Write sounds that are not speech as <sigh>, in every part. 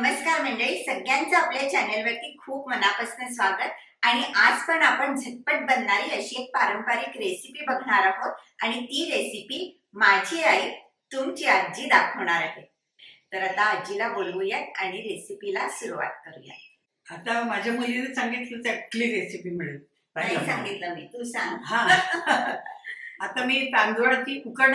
नमस्कार मंडळी सगळ्यांचं आपल्या चॅनलवरती खूप मनापासून स्वागत. आणि आज पण आपण झटपट बनणारी अशी एक पारंपरिक रेसिपी बघणार आहोत. आणि ती रेसिपी माझी आई तुमची आजी दाखवणार आहे. तर आता आजीला बोलवूयात आणि रेसिपीला सुरुवात करूयात. आता माझ्या मुलीने सांगितलं तर कुठली रेसिपी मिळेल? नाही सांगितलं मी तू सांग. हा. <laughs> आता मी तांदूळाची उकड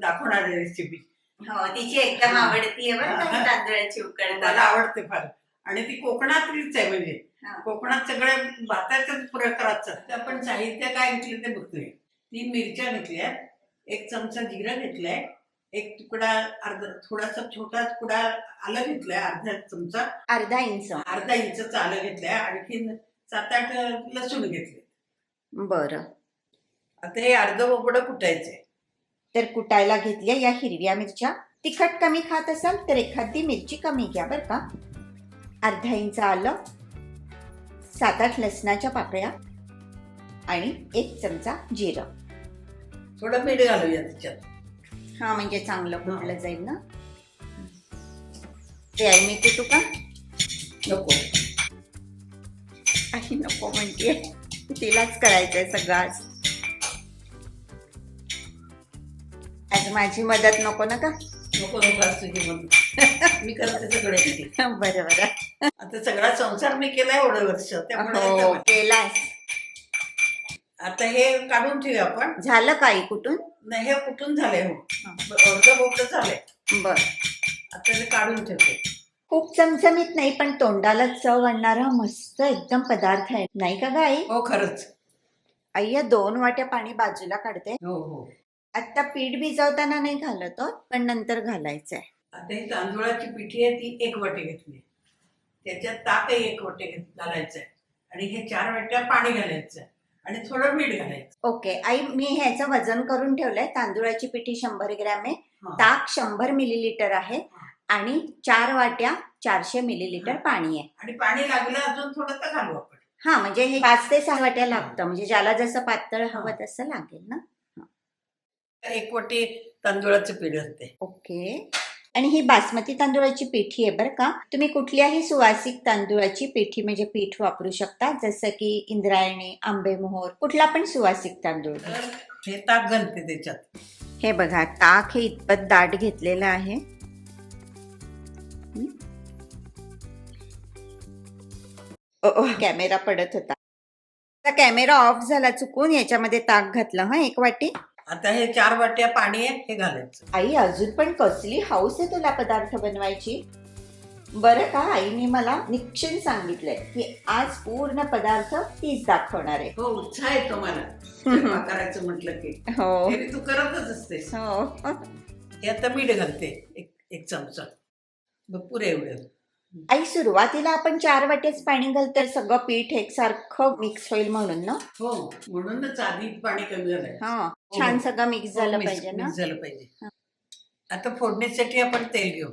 दाखवणार आहे रेसिपी हो तिची एकदम आवडती आहे बरं का ही. तांदळाची उकड मला आवडते फार. आणि ती कोकणातलीच आहे म्हणजे. हा. कोकणात सगळे भाताच्याच प्रकाराचं तर आपण साहित्य काय घेतलं ते बघतोय. तीन मिरच्या घेतल्या एक चमचा जिरं घेतलाय एक तुकडा अर्धा थोडासा छोटा तुकडा आलं घेतलाय अर्धा चमचा. अर्धा इंच. अर्धा इंच आलं घेतलंय आणखीन सात आठ लसूण घेतले. बरं. आता हे अर्ध बोबडं कुटायचंय तर कुटायला घेतल्या या हिरव्या मिरच्या. तिखट कमी खात असाल तर एखादी मिरची कमी घ्या बरं का. अर्धा इंच आलं सात आठ लसणाच्या पाकळ्या आणि एक चमचा जिरं. थोडं मीठ घालूया त्याच्यात. हा म्हणजे चांगलं कुटलं जाईल ना. ते आई मी कुटू का? नको. आई नको म्हणते तिलाच करायचंय सगळं माझी मदत नको ना का? नको नको असं तुझी म्हणून मी करते सगळे बरं बरं. आता सगळा संसार मी केलाय एवढं वर्ष. हो आता- केलास आता हे काढून ठेवूया आपण. झालं काही कुठून? नाही हे कुठून झालंय हो? अर्ध बोबडं झालंय. बर. आता ते काढून ठेवते. खूप चमचमीत नाही पण तोंडाला चव आणणारा मस्त एकदम पदार्थ आहे. नाही का ग आई हो खरंच. आई या दोन वाट्या पाणी बाजूला काढते. हो हो. आता पीठ भिजवताना नाही घालत हो, पण नंतर घालायचंय. आता ही तांदूळाची पिठी आहे ती एक वाटी घेतली त्याच्यात ताकही एक वाटी घेत- घालायचंय. आणि हे चार वाट्या पाणी घालायचं आणि थोडं मीठ घालायचं ओके आई मी ह्याचं वजन करून ठेवलंय. तांदूळाची पिठी शंभर ग्रॅम आहे. हा. ताक शंभर मिलीलिटर आहे. आणि चार वाट्या चारशे मिलीलिटर पाणी आहे. आणि पाणी लागलं अजून थोडं तर घालू आपण. हा म्हणजे हे पाच ते सहा वाट्या लागतं. म्हणजे ज्याला जसं पातळ हवं तसं लागेल ना? एक वाटी तांदूळाचं पीठ असते ओके. आणि ही बासमती तांदूळाची पिठी आहे बरं का? तुम्ही कुठल्याही सुवासिक तांदूळाची पिठी म्हणजे पीठ वापरू शकता जसं की इंद्रायणी आंबेमोहोर कुठला पण सुवासिक तांदूळ. तर हे ताक घालते त्याच्यात. हे बघा ताक हे इतपत दाट घेतलेलं आहे. हं? ओ, ओ, कॅमेरा पडत होता. आता कॅमेरा ऑफ झाला चुकून याच्यामध्ये ताक घातलं हा एक वाटी. आता हे चार वाट्या पाणी आहे हे घालायचं. आई अजून पण कसली हाऊस आहे तुला पदार्थ बनवायची? बरं का आईने मला निश्चित सांगितलंय की आज पूर्ण पदार्थ तीच दाखवणार आहे. हो उत्साह येतो मला. <laughs> स्वयंपाक करायचं म्हटलं की. हो. तू करतच असतेस. हो. हे आता मीठ घालते एक एक चमचा. बघ पुरे एवढं. आई सुरुवातीला आपण चार वाटेच पाणी घालतो सगळं पीठ एकसारखं मिक्स होईल म्हणून ना? हो म्हणूनच आधी पाणी कमी घालायचं हा छान सगळं मिक्स झालं पाहिजे ना? mix झालं पाहिजे. आता फोडणीसाठी आपण तेल घेऊ.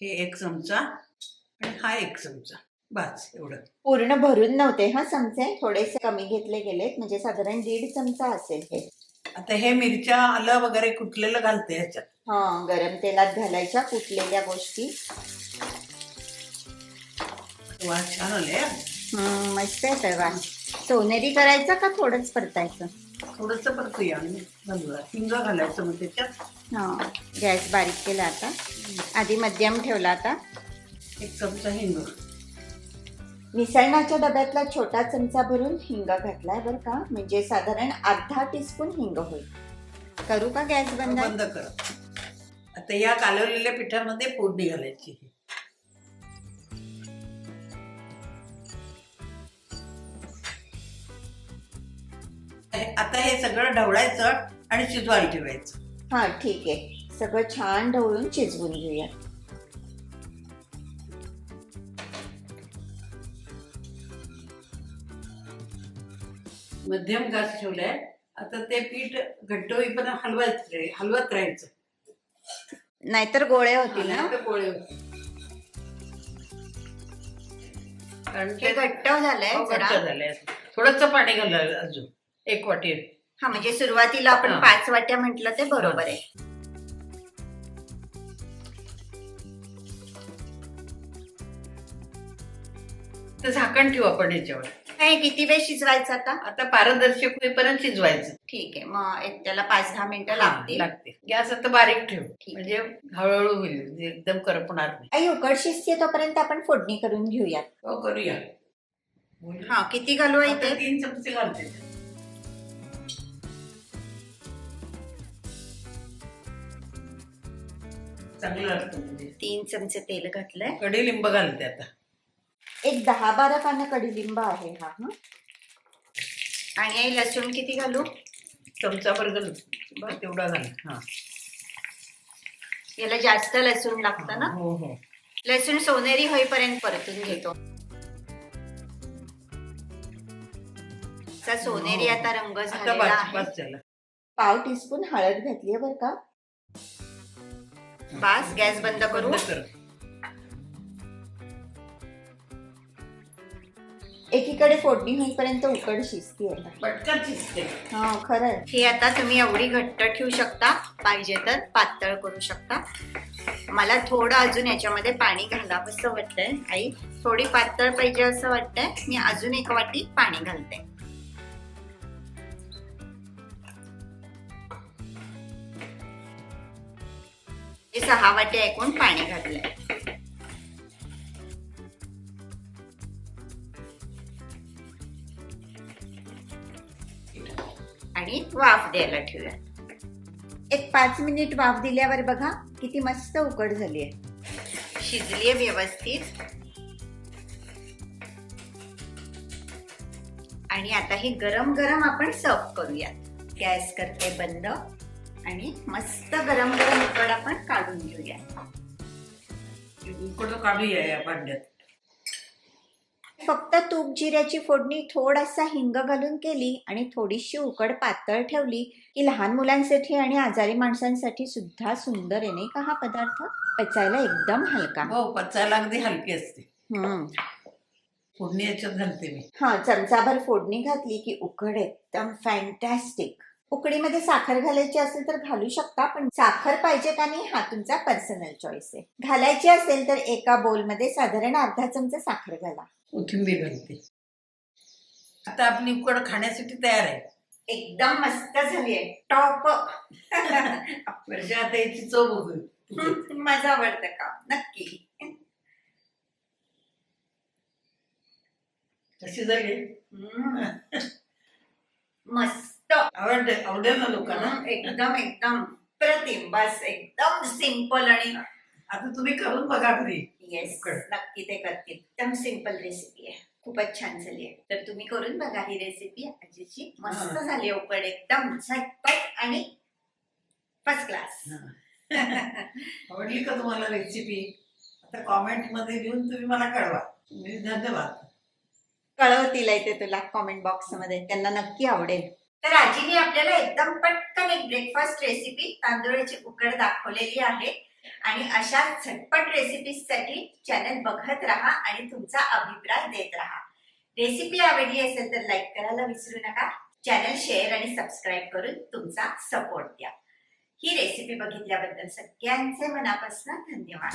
हे एक चमचा आणि हा एक चमचा. बस एवढं. पूर्ण भरून नव्हते हा चमचे? थोडेसे कमी घेतले गेलेत म्हणजे साधारण दीड चमचा असेल हे. आता हे मिरच्या आलं वगैरे कुटलेलं घालते ह्याच्यात. हा गरम तेलात घालायच्या कुटलेल्या गोष्टी. वा छान आले हम्म, मस्त आहे तेव्हा सोनेरी करायचं का थोडंच परतायचं? थोडस परतूया आणि घालूया हिंग घालायचं मग त्याच्यात. हा गॅस बारीक केला आता. आधी मध्यम ठेवला आता. एक चमचा हिंग. मिसळणाच्या डब्यातला छोटा चमचा भरून हिंग घातलाय बरं का. म्हणजे साधारण अर्धा टीस्पून हिंग होईल. करू का गॅस बंद? बंद कर. आता या कालवलेल्या पिठामध्ये फोडणी घालायची आता हे सगळं ढवळायचं आणि शिजवायला ठेवायचं. हा ठीक आहे. सगळं छान ढवळून शिजवून घेऊया. मध्यम गॅस ठेवलाय. आता ते पीठ घट्ट होईपर्यंत हलवायचं हलवत राहायचं. नाहीतर गोळे होतील ना? नाहीतर गोळे होतील. कारण ते घट्ट झालंय हो, घट्ट जरा. झालंय. थोडस पाणी घालायला अजून. एक वाटी. हा म्हणजे सुरुवातीला आपण हा. पाच वाट्या म्हटलं ते बरोबर आहे. तर झाकण ठेवू आपण याच्यावर. हे किती वेळ शिजवायचं आता? आता पारदर्शक होईपर्यंत शिजवायचं. ठीक आहे मग एक त्याला पाच दहा मिनिटं लागतील. लागते गॅस आता बारीक ठेव. ठीक. म्हणजे हळूहळू होईल म्हणजे एकदम करपणार नाही. आई उकड शिजते तोपर्यंत आपण फोडणी करून घेऊयात. हो करूया. हा किती घालू आता ते? तीन चमचे घालते. चांगलं लागतं म्हणजे. तीन चमचे तेल घातलंय. कडीलिंब घालते आता. एक दहा बारा पानं कडीलिंब आहे हा हं. आणि आई लसूण किती घालू? चमचा बरं तेवढा घाल. हा. याला जास्त लसूण लागतं ना? हो हो. लसूण सोनेरी होईपर्यंत परतून घेतो. सोनेरी आता रंग आता झालेला बस आहे. बस झालं. पाव टीस्पून हळद घातली आहे बरं का? बास गॅस बंद करू. एकीकडे फोडणी होईपर्यंत उकड शिजते पटकन शिजते. हा खरं हे आता तुम्ही एवढी घट्ट ठेवू शकता पाहिजे तर पातळ करू शकता. मला थोडं अजून याच्यामध्ये पाणी घालावंसं वाटतंय. आई थोडी पातळ पाहिजे असं वाटतंय. मी अजून एक वाटी पाणी घालते. हे सहा वाटी ऐकून पाणी घातलंय. आणि वाफ द्यायला ठेवूया. एक पाच मिनिट वाफ दिल्यावर बघा किती मस्त उकड झाली आहे. शिजली आहे व्यवस्थित. आणि आता हे गरम गरम आपण सर्व करूयात. गॅस करते बंद. आणि मस्त गरम गरम उकड आपण काढून घेऊया. उकडं काढूया या भांड्यात. फक्त तूप जिऱ्याची फोडणी थोडासा हिंग घालून केली आणि थोडीशी उकड पातळ ठेवली की लहान मुलांसाठी आणि आजारी माणसांसाठी सुद्धा सुंदर आहे नाही का हा पदार्थ? पचायला एकदम हलका. हो पचायला अगदी हलकी असते. फोडणी याच्यात घालते मी. हा चमचाभर फोडणी घातली की उकड एकदम फॅन्टॅस्टिक उकडीमध्ये साखर घालायची असेल तर घालू शकता पण साखर पाहिजे का नाही हा तुमचा पर्सनल चॉईस आहे. घालायची असेल तर एका बोलमध्ये साधारण अर्धा चमचा साखर घाला. कोथिंबीर घालते. आता आपली उकड खाण्यासाठी तयार आहे. एकदम मस्त झाली आहे. टॉप. म्हणजे आता याची चव बघू <laughs> माझं आवडतं का? नक्की. कशी झाली? हम्म. मस्त. आवडते आवडेल ना लोकांना? एकदम एकदम. प्रतिम बस. एकदम सिंपल आणि आता तुम्ही करून बघा घरी. येस उकड. नक्की ते करतील एकदम सिंपल रेसिपी आहे. खूपच छान झाली आहे. तर तुम्ही करून बघा ही रेसिपी आजीची मस्त हा. झाली उकड. एकदम झटपट आणि फर्स्ट क्लास <laughs> आवडली का तुम्हाला रेसिपी आता कॉमेंटमध्ये लिहून तुम्ही मला कळवा. धन्यवाद. कळवतील आहे ते तुला कॉमेंट बॉक्समध्ये. त्यांना नक्की आवडेल. तर आजीने आपल्याला एकदम पटकन एक ब्रेकफास्ट रेसिपी तांदुळाची उकड दाखवलेली आहे. आणि अशा झटपट रेसिपीसाठी चॅनल बघत राहा आणि तुमचा अभिप्राय देत राहा. रेसिपी आवडली असेल तर लाईक करायला विसरू नका. चॅनल शेअर आणि सबस्क्राईब करून तुमचा सपोर्ट द्या. ही रेसिपी बघितल्याबद्दल सगळ्यांचे मनापासून धन्यवाद.